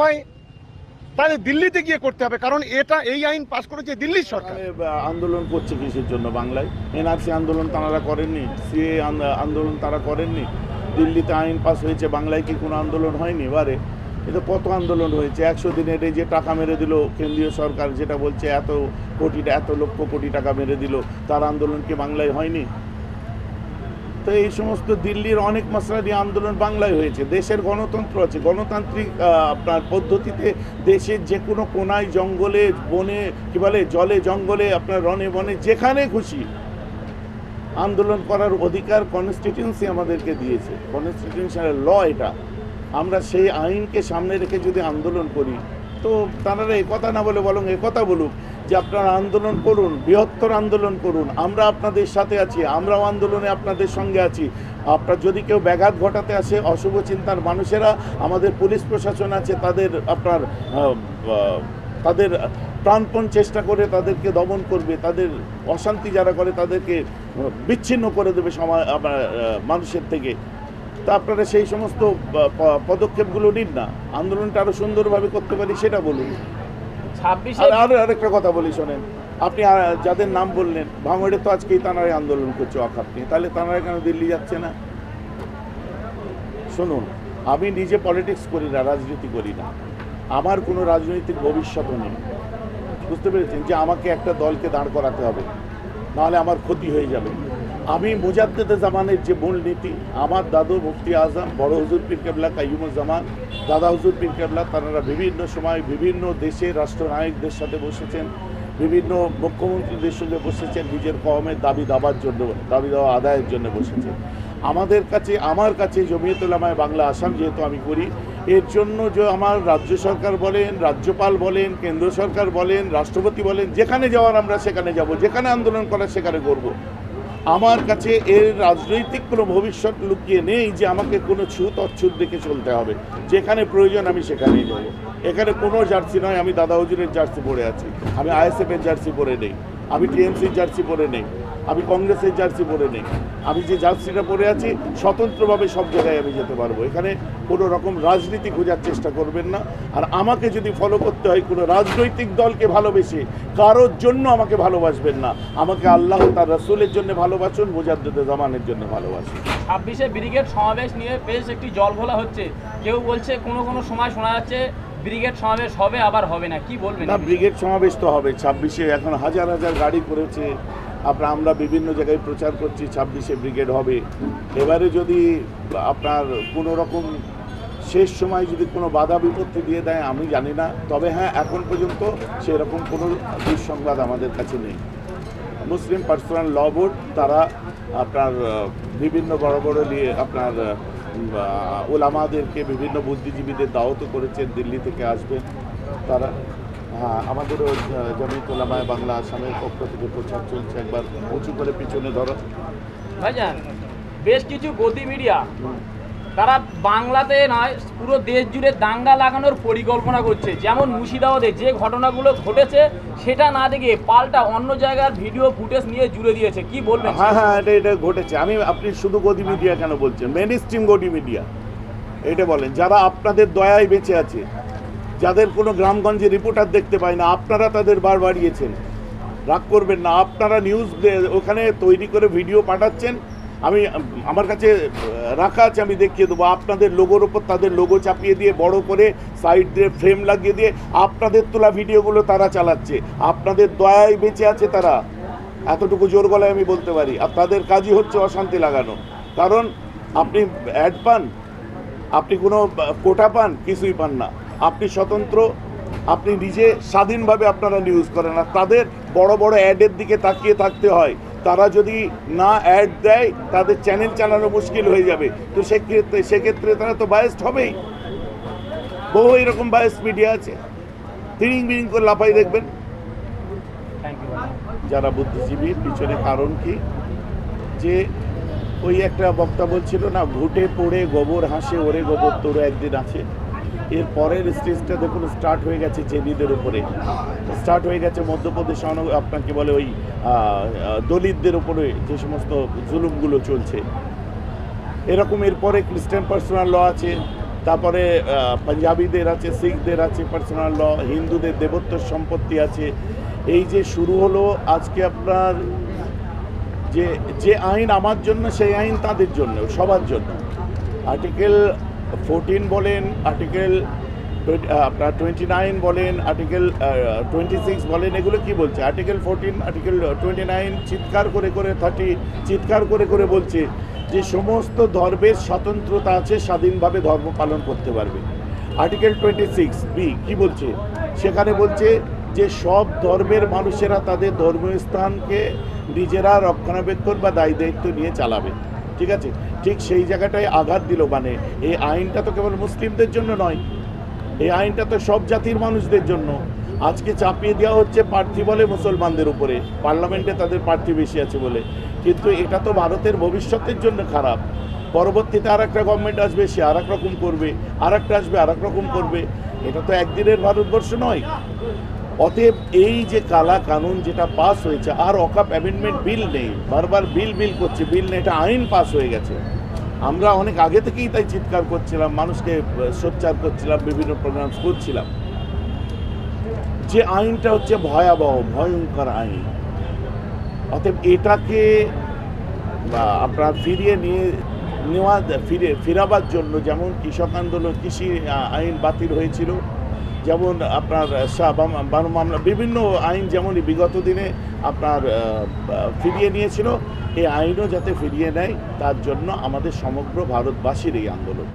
হয় তাহলে দিল্লিতে গিয়ে করতে হবে, কারণ এটা এই আইন পাশ করেছে দিল্লির সরকার। আন্দোলন করছে কিসের জন্য? বাংলায়। এনআরসি আন্দোলন তারা করেননি, সিএ আন্দোলন তারা করেননি। দিল্লিতে আইন পাস হয়েছে, বাংলায় কি কোনো আন্দোলন হয়নি? এবারে এটা কত আন্দোলন হয়েছে? একশো দিনের এই যে টাকা মেরে দিল কেন্দ্রীয় সরকার, যেটা বলছে এত কোটি, এত লক্ষ কোটি টাকা মেরে দিল, তার আন্দোলন কি বাংলায় হয়নি? তো এই সমস্ত দিল্লির অনেক মশলারি আন্দোলন বাংলায় হয়েছে। দেশের গণতন্ত্র আছে। গণতান্ত্রিক আপনার পদ্ধতিতে দেশের যে কোনো কোনায়, জঙ্গলে, বনে, কি বলে, জলে, জঙ্গলে, আপনার রনে বনে, যেখানে খুশি আন্দোলন করার অধিকার কনস্টিটিউন্সি আমাদেরকে দিয়েছে। কনস্টিটিউশনাল ল এটা। আমরা সেই আইনকে সামনে রেখে যদি আন্দোলন করি, তো তারা কথা না বলে বরং কথা বলুক যে আপনারা আন্দোলন করুন, বৃহত্তর আন্দোলন করুন, আমরা আপনাদের সাথে আছি, আমরাও আন্দোলনে আপনাদের সঙ্গে আছি। আপনার যদি কেউ ব্যাঘাত ঘটাতে আসে, অশুভ চিন্তার মানুষেরা, আমাদের পুলিশ প্রশাসন আছে, তাদের আপনার তাদের প্রাণপণ চেষ্টা করে তাদেরকে দমন করবে, তাদের অশান্তি যারা করে তাদেরকে বিচ্ছিন্ন করে দেবে সমাজ মানুষের থেকে। তা আপনারা সেই সমস্ত পদক্ষেপগুলো নিন না। আন্দোলনটা আরও সুন্দরভাবে করতে পারি সেটা বলুন। আর আরও আরেকটা কথা বলি, শোনেন। আপনি যাদের নাম বললেন, ভাঙড়ে তো আজকেই তানারাই আন্দোলন করছে অখাপ নিয়ে। তাহলে তানারা কেন দিল্লি যাচ্ছে না? শুনুন, আমি নিজে পলিটিক্স করি না, রাজনীতি করি না। আমার কোনো রাজনৈতিক ভবিষ্যৎও নেই। বুঝতে পেরেছেন? যে আমাকে একটা দলকে দাঁড় করাতে হবে, নাহলে আমার ক্ষতি হয়ে যাবে। আমি মুজাদ্দেদে জামানের যে মূলনীতি আমার দাদু মুফতি আজম, বড় হুজুর পীর কেবলা কাইমুজ্জামান দাদা হুজুর পীর কেবলা, তারা বিভিন্ন সময় বিভিন্ন দেশে রাষ্ট্রনায়কদের সাথে বসেছেন, বিভিন্ন মুখ্যমন্ত্রীদের সঙ্গে বসেছেন, নিজের কমের দাবি দাবার জন্য, দাবি দেওয়া আদায়ের জন্য বসেছেন। আমাদের কাছে, আমার কাছে জমিয়তুল্লামায় বাংলা আসাম যেহেতু আমি করি, এর জন্য যে আমার রাজ্য সরকার বলেন, রাজ্যপাল বলেন, কেন্দ্র সরকার বলেন, রাষ্ট্রপতি বলেন, যেখানে যাওয়ার আমরা সেখানে যাব, যেখানে আন্দোলন করার সেখানে করব। আমার কাছে এর রাজনৈতিক কোনো ভবিষ্যৎ লুকিয়ে নেই যে আমাকে কোনো ছুত অচ্ছুত দেখে চলতে হবে। যেখানে প্রয়োজন আমি সেখানেই যাব। এখানে কোনো জার্সি নয়, আমি দাদা হজুরের জার্সি পরে আছি। আমি আইএসএফের জার্সি পরে নেই। আমি টিএমসির জার্সি পরে নেই। আমি কংগ্রেসের জার্সি পরে নেই। আমি যে জার্সিটা পরে আছি স্বতন্ত্রভাবে সব জায়গায় আমি যেতে পারব। এখানে কোনো রকম রাজনীতি খোঁজার চেষ্টা করবেন না। আর আমাকে যদি ফলো করতে হয় কোনো রাজনৈতিক দলকে ভালোবেসে কারোর জন্য আমাকে ভালোবাসবেন না। আমাকে আল্লাহ তার রসুলের জন্য ভালোবাসুন মুজাদ্দেদ জামানের জন্য ভালোবাসুন। ছাব্বিশে ব্রিগেড সমাবেশ নিয়ে বেশ একটি জল ঘোলা হচ্ছে। কেউ বলছে কোনো কোনো সময় শোনা যাচ্ছে ব্রিগেড সমাবেশ হবে আবার হবে না। কি বলবেন? না ব্রিগেড সমাবেশ তো হবে। ছাব্বিশে এখন হাজার হাজার গাড়ি করেছে আপনার, আমরা বিভিন্ন জায়গায় প্রচার করছি, ছাব্বিশে ব্রিগেড হবে। এবারে যদি আপনার কোনো রকম শেষ সময় যদি কোনো বাধা বিপত্তি দিয়ে দেয়, আমি জানি না। তবে হ্যাঁ এখন পর্যন্ত সেরকম কোনো দুঃসংবাদ আমাদের কাছে নেই। মুসলিম পার্সোনাল ল বোর্ড, তারা আপনার বিভিন্ন বড় বড় নিয়ে আপনার ওলামাদেরকে বিভিন্ন বুদ্ধিজীবীদের দাওয়াত করেছেন, দিল্লি থেকে আসবেন। তারা আমাদেরও জমিত ওলামায় বাংলা আসামের পক্ষ থেকে প্রচার চলছে একবার। উঁচু করে পিছনে ধরো। ভাইজান বেশ কিছু গতি মিডিয়া তারা বাংলাতে নয় পুরো দেশ জুড়ে দাঙ্গা লাগানোর পরিকল্পনা করছে। যেমন মুর্শিদাবাদে যে ঘটনাগুলো ঘটেছে সেটা না দেখে পাল্টা অন্য জায়গার ভিডিও ফুটেজ নিয়ে জুড়ে দিয়েছে। কি বলবেন? হ্যাঁ হ্যাঁ এটা এটা ঘটেছে। আমি আপনি শুধু গদি মিডিয়া কেন বলছেন? মেন স্ট্রিম গদি মিডিয়া। এটা বলেন যারা আপনাদের দয়ায় বেঁচে আছে যাদের কোনো গ্রামগঞ্জে রিপোর্টার দেখতে পায় না, আপনারা তাদের বার বাড়িয়েছেন। রাগ করবেন না, আপনারা নিউজ ওখানে তৈরি করে ভিডিও পাঠাচ্ছেন। আমি, আমার কাছে রাখা আছে, আমি দেখিয়ে দেবো। আপনাদের লোগোর ওপর তাদের লোগো চাপিয়ে দিয়ে, বড় করে সাইড দিয়ে ফ্রেম লাগিয়ে দিয়ে, আপনাদের তোলা ভিডিওগুলো তারা চালাচ্ছে। আপনাদের দয়ায় বেঁচে আছে তারা। এতটুকু জোর গলায় আমি বলতে পারি। আর তাদের কাজই হচ্ছে অশান্তি লাগানো। কারণ আপনি অ্যাড পান, আপনি কোনো কোটা পান, কিছুই পান না। আপনি স্বতন্ত্র আপনি নিজে স্বাধীনভাবে আপনারা নিউজ করেন। আর তাদের বড় বড় অ্যাডের দিকে তাকিয়ে থাকতে হয়। তারা যদি না অ্যাড দেয় তাদের চ্যানেল চালানো মুশকিল হয়ে যাবে। তো সেক্ষেত্রে সেক্ষেত্রে তারা তো বায়াসড হবেই। বহু এরকম বায়াস মিডিয়া আছে। তিরিং বিরিং করে লাফাই দেখবেন। যারা বুদ্ধিজীবী পিছনে কারণ কি? যে ওই একটা বক্তা বলছিল না ঘুটে পড়ে গোবর হাসে ওরে গোবর তোরে একদিন আছে। এর পরের স্টেজটা দেখুন স্টার্ট হয়ে গেছে জেনিদের উপরে। স্টার্ট হয়ে গেছে মধ্যপ্রদেশ আপনাকে বলে ওই দলিতদের উপরে যে সমস্ত জুলুমগুলো চলছে। এরকম এরপরে খ্রিস্টান পার্সোনাল ল আছে, তারপরে পাঞ্জাবিদের আছে শিখদের আছে পার্সোনাল ল হিন্দুদের দেবত্ব সম্পত্তি আছে। এই যে শুরু হলো, আজকে আপনার যে যে আইন আমার জন্য, সেই আইন তাদের জন্য, সবার জন্য। আর্টিকেল ফোরটিন বলেন আর্টিকেল আপনার টোয়েন্টি নাইন বলেন আর্টিকেল টোয়েন্টি সিক্স বলেন, এগুলো কি বলছে? Article fourteen article twenty nine চিৎকার করে করে থার্টি চিৎকার করে করে বলছে যে সমস্ত ধর্মের স্বতন্ত্রতা আছে, স্বাধীনভাবে ধর্ম পালন করতে পারবে। আর্টিকেল টোয়েন্টি সিক্স বি কী বলছে? সেখানে বলছে যে সব ধর্মের মানুষেরা তাদের ধর্মীয় স্থানকে নিজেরা রক্ষণাবেক্ষণ বা দায়ী দায়িত্ব নিয়ে চালাবে। ঠিক আছে? ঠিক সেই জায়গাটায় আঘাত দিল মানে। এই আইনটা তো কেবল মুসলিমদের জন্য নয়। এই আইনটা তো সব জাতির মানুষদের জন্য। আজকে চাপিয়ে দেওয়া হচ্ছে প্রার্থী বলে মুসলমানদের উপরে। পার্লামেন্টে তাদের প্রার্থী বেশি আছে বলে। কিন্তু এটা তো ভারতের ভবিষ্যতের জন্য খারাপ। পরবর্তীতে আর একটা গভর্নমেন্ট আসবে, সে আর রকম করবে আর একটা আসবে আর রকম করবে। এটা তো একদিনের ভারতবর্ষ নয়। অতএব এই যে কালা কানুন যেটা পাস হয়েছে, আর অকাপ অ্যামেন্ডমেন্ট বিল নেই। বারবার বিল বিল করছে বিল নেই, এটা আইন পাস হয়ে গেছে। আমরা অনেক আগে থেকেই তাই চিৎকার করছিলাম, মানুষকে সোচ্চার করছিলাম, বিভিন্ন প্রোগ্রামস করছিলাম। যে আইনটা হচ্ছে ভয়াবহ, ভয়ঙ্কর আইন। অতএব এটাকে আপনার ফিরিয়ে নিয়ে, নেওয়া, ফিরে, ফেরাবার জন্য যেমন কৃষক আন্দোলন, কৃষি আইন বাতিল হয়েছিল যেমন আপনার বাম মামলা বিভিন্ন আইন যেমন বিগত দিনে আপনার ফিরিয়ে নিয়েছিল, এই আইনও যাতে ফিরিয়ে নেয়, তার জন্য আমাদের সমগ্র ভারতবাসীর এই আন্দোলন।